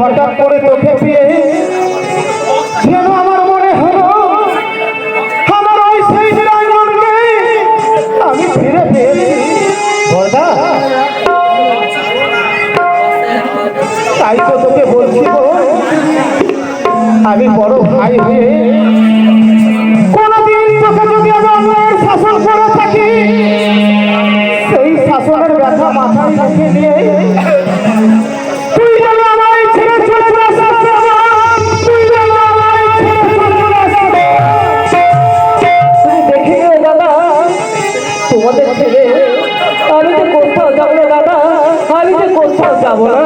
হঠাৎ করে তোকে পেয়ে যেন আমার মনে হলো, আমার ওই সেই আমি ফিরে পেয়েছি। তাই তো তোকে বলছি আমি বড় ভাই হয়ে কোনদিন তোকে যদি আমি শাসন করে থাকি, সেই শাসনের ব্যথা মাথায় রেখে নিয়ে যাব না।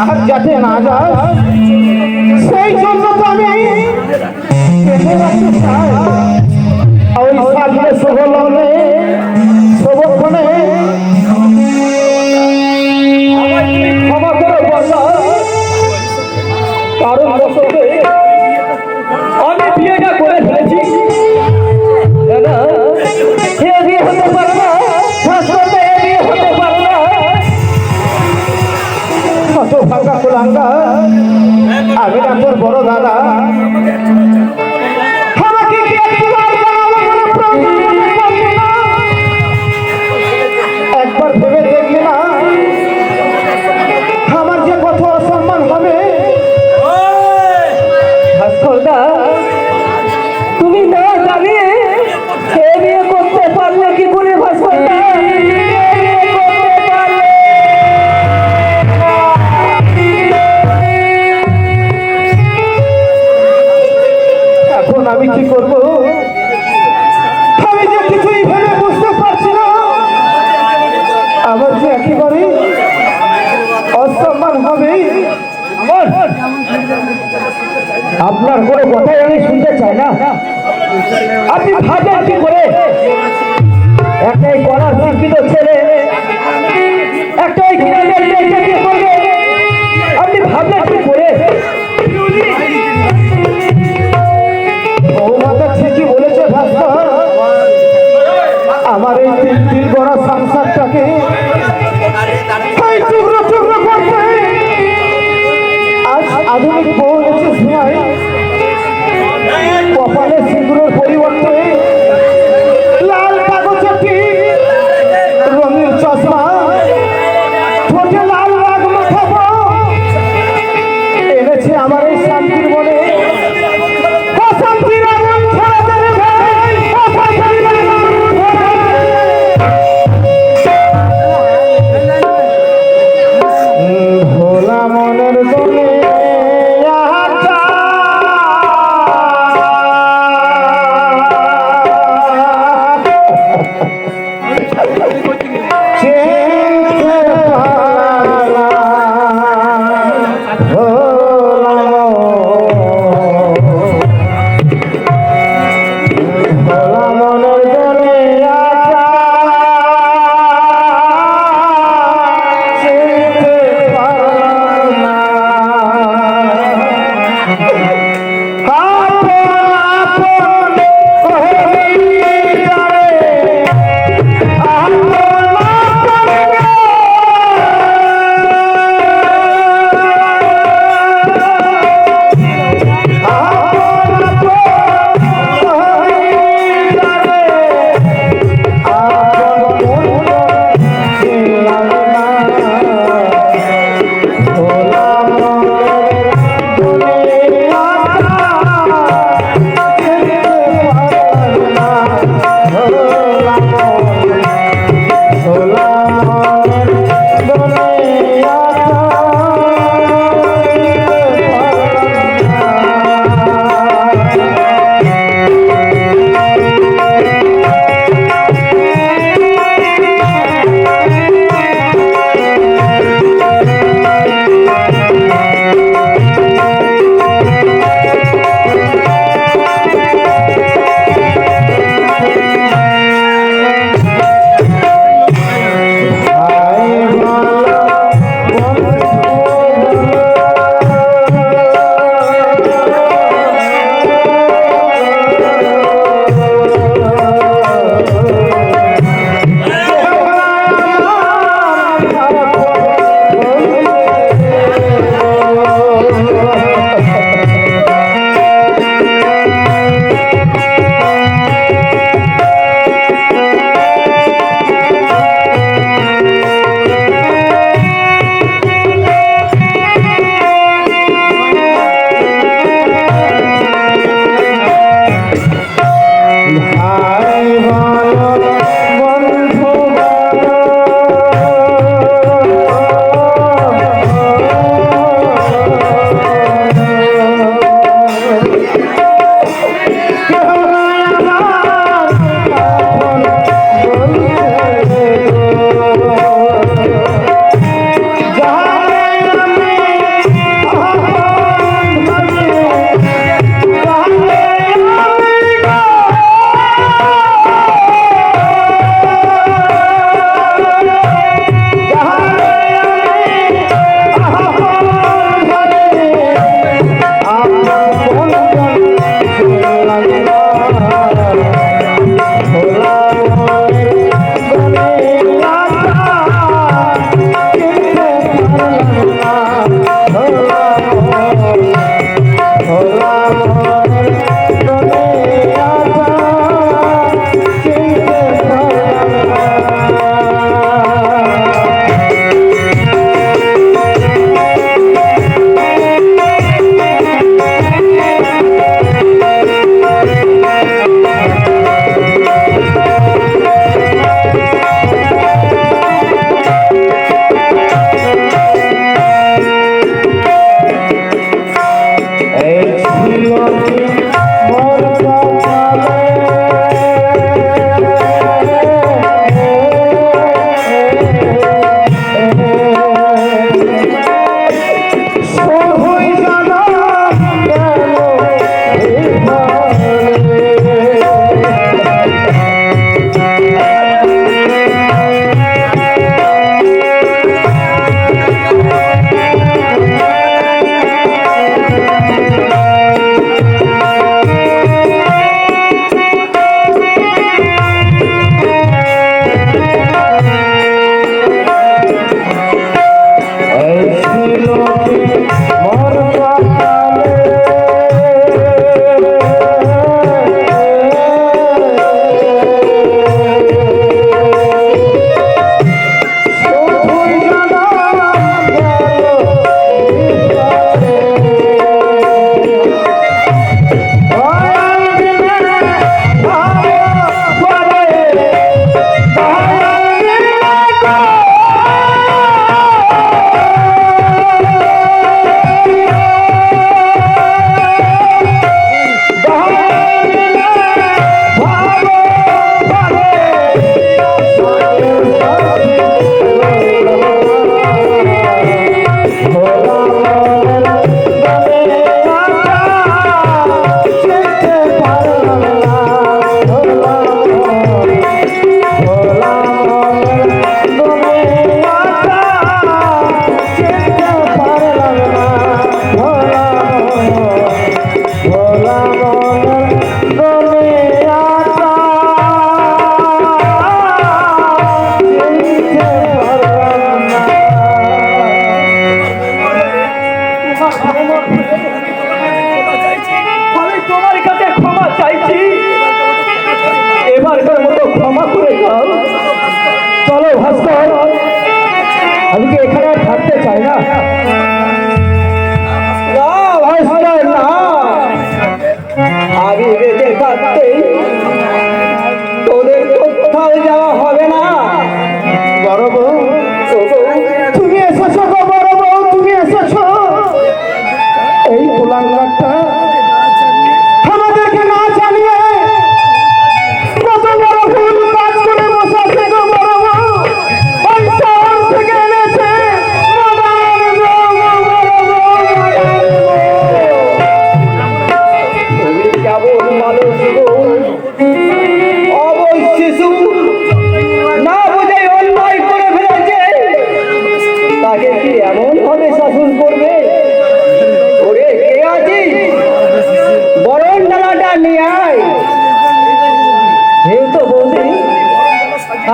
আর যাতে না যায় সেই জন্য তো আমি ওই সামনে শুভ আপনার কোনো কথাই আমি শুনতে চাই না। আপনি ভাবেন কি করে? একটাই করার শিক্ষিত ছেলে, একটাই আপনি ভাবলেন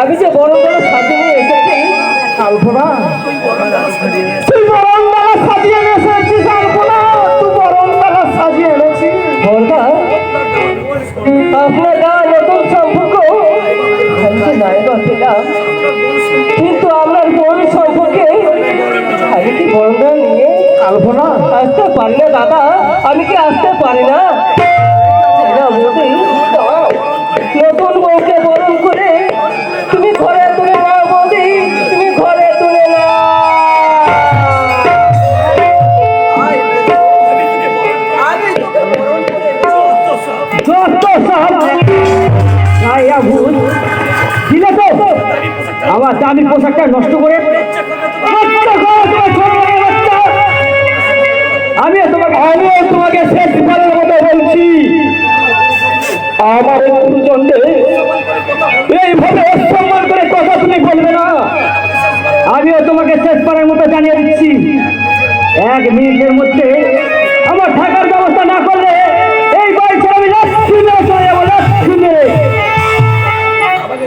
আমি যে বড় বড় সাথে নিয়ে এসেছি আলপনা। তুই বরণ ডালা সাজিয়ে এনেছিস আলপনা। তুই বরণ ডালা সাজিয়ে এনেছিস। বলবা আপনার গায়ে নতুন সম্পর্ক। নাই বা পেলাম কিন্তু আপনার বোন সম্পর্কে আমি কি বর্ণনা নিয়ে আলপনা। আসতে পারি না দাদা? আমি কি আসতে পারি না? না। নতুন বউকে বরণ করে দিলে তো আমার দামি পোশাকটা নষ্ট করে। আমিও তোমাকে আমিও তোমাকে শেষ বারের মতো বলছি। আমার গুরুজনকে এইভাবে অসম্মান করে কথা তুমি বলবে না। আমিও তোমাকে শেষ বারের মতো জানিয়ে দিচ্ছি। এক মিনিটের মধ্যে